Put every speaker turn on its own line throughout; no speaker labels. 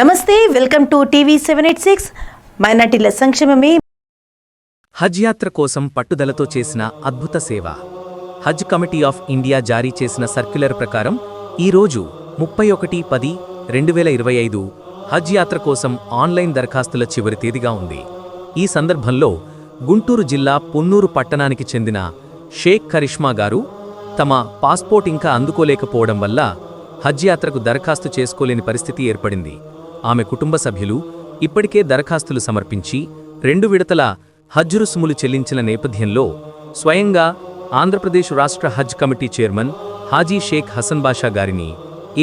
నమస్తే welcome to TV seven eight six. మైనార్టీల సంక్షేమమే.
హజ్ యాత్ర కోసం పట్టుదలతో చేసిన అద్భుత సేవ. హజ్ కమిటీ ఆఫ్ ఇండియా జారీ చేసిన సర్క్యులర్ ప్రకారం ఈరోజు ముప్పై ఒకటి పది రెండు వేల ఇరవై ఐదు హజ్ యాత్ర కోసం ఆన్లైన్ దరఖాస్తుల చివరి తేదీగా ఉంది. ఈ సందర్భంలో గుంటూరు జిల్లా పున్నూరు పట్టణానికి చెందిన షేక్ కరిష్మా గారు తమ పాస్పోర్ట్ ఇంకా అందుకోలేకపోవడం వల్ల హజ్ యాత్రకు దరఖాస్తు చేసుకోలేని పరిస్థితి ఏర్పడింది. ఆమె కుటుంబ సభ్యులు ఇప్పటికే దరఖాస్తులు సమర్పించి రెండు విడతల హజ్ రుసుములు చెల్లించిన నేపథ్యంలో స్వయంగా ఆంధ్రప్రదేశ్ రాష్ట్ర హజ్ కమిటీ చైర్మన్ హాజీ షేక్ హసన్ బాషా గారిని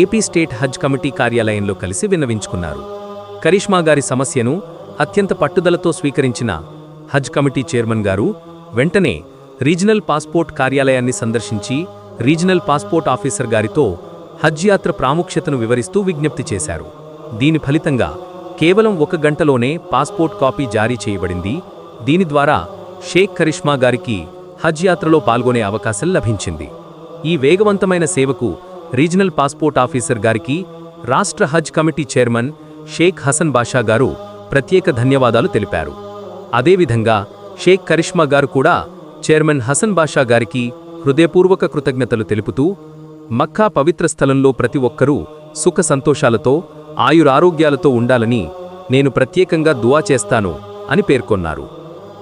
ఏపీ స్టేట్ హజ్ కమిటీ కార్యాలయంలో కలిసి విన్నవించుకున్నారు. కరిష్మా గారి సమస్యను అత్యంత పట్టుదలతో స్వీకరించిన హజ్ కమిటీ చైర్మన్ గారు వెంటనే రీజనల్ పాస్పోర్ట్ కార్యాలయాన్ని సందర్శించి రీజనల్ పాస్పోర్ట్ ఆఫీసర్ గారితో హజ్ యాత్ర ప్రాముఖ్యతను వివరిస్తూ విజ్ఞప్తి చేశారు. దీని ఫలితంగా కేవలం ఒక గంటలోనే పాస్పోర్ట్ కాపీ జారీ చేయబడింది. దీని ద్వారా షేక్ కరిష్మా గారికి హజ్ యాత్రలో పాల్గొనే అవకాశం లభించింది. ఈ వేగవంతమైన సేవకు రీజనల్ పాస్పోర్ట్ ఆఫీసర్ గారికి రాష్ట్ర హజ్ కమిటీ చైర్మన్ షేక్ హసన్ బాషా గారు ప్రత్యేక ధన్యవాదాలు తెలిపారు. అదేవిధంగా షేక్ కరిష్మా గారు కూడా చైర్మన్ హసన్ బాషా గారికి హృదయపూర్వక కృతజ్ఞతలు తెలుపుతూ మక్కా పవిత్ర స్థలంలో ప్రతి ఒక్కరూ సుఖ సంతోషాలతో ఆయురారోగ్యాలతో ఉండాలని నేను ప్రత్యేకంగా దువా చేస్తాను అని పేర్కొన్నారు.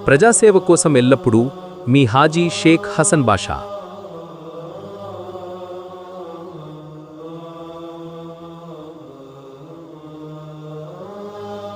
ప్రజాసేవ కోసం ఎల్లప్పుడూ మీ హాజీ షేక్ హసన్ బాషా.